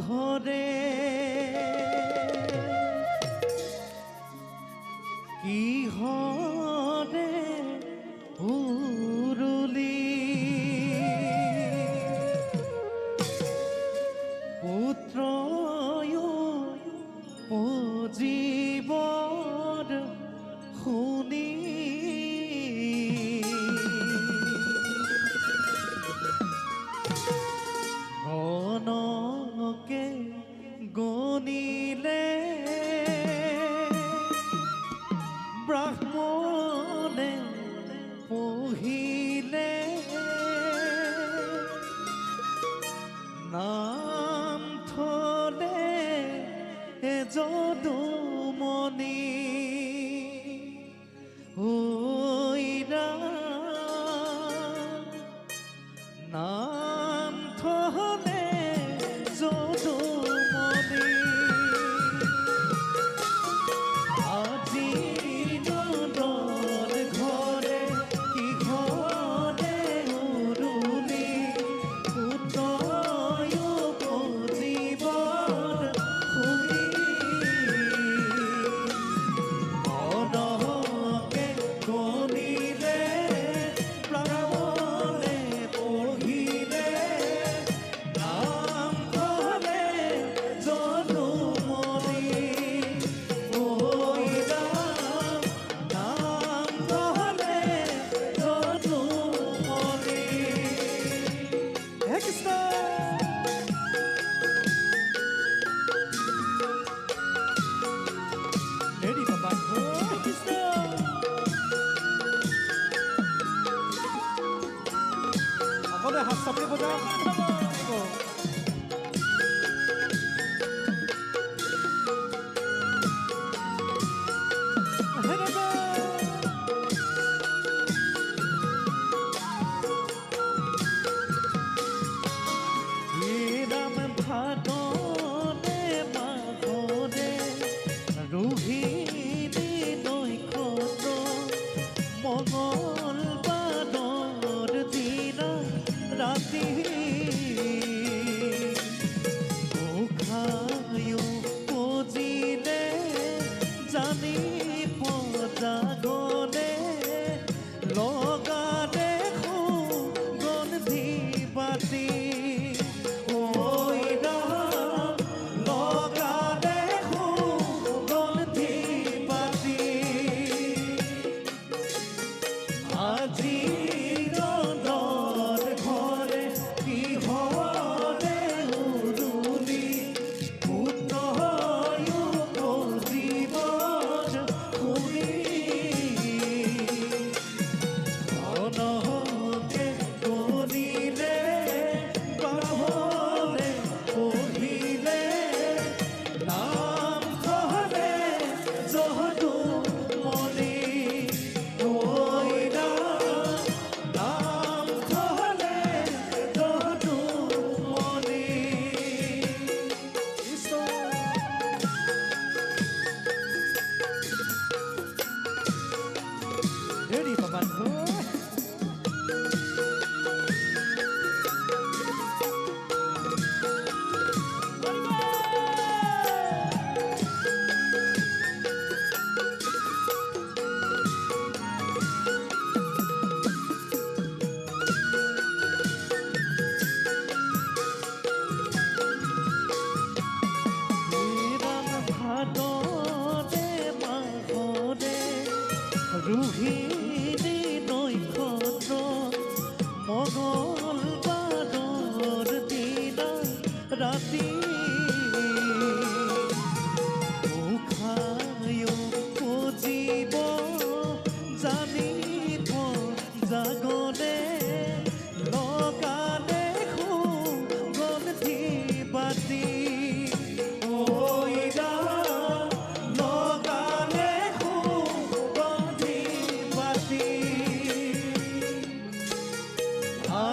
ঘরে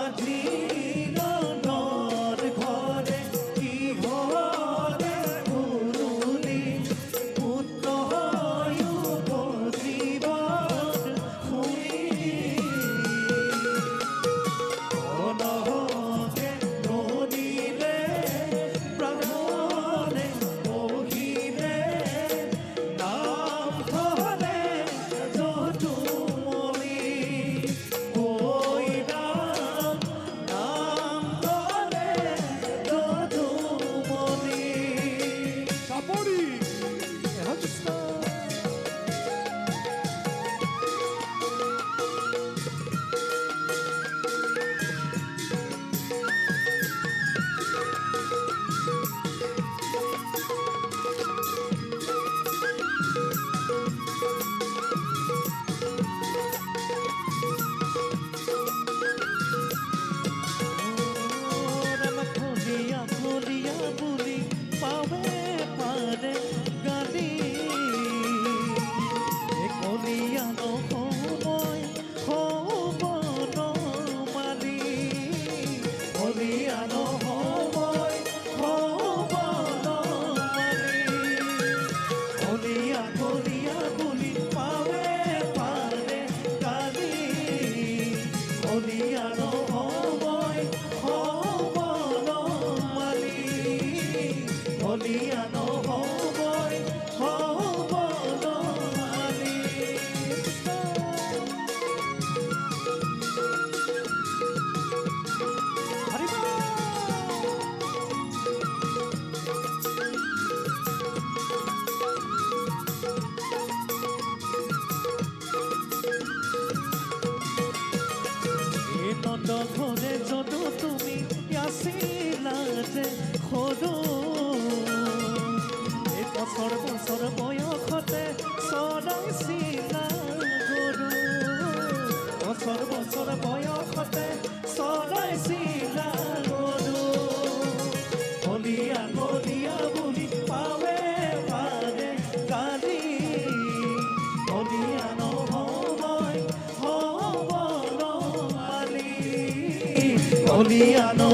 Monty. যত ভরে যত তুমি আসিলাতে সদো এই বছর বছর বয়সতে চলাইছিলা গৰু বছৰ বছৰ বয়সতে চলাইছিলা গৰু হলিয়া বলিয়া বুলি বলিয়ানো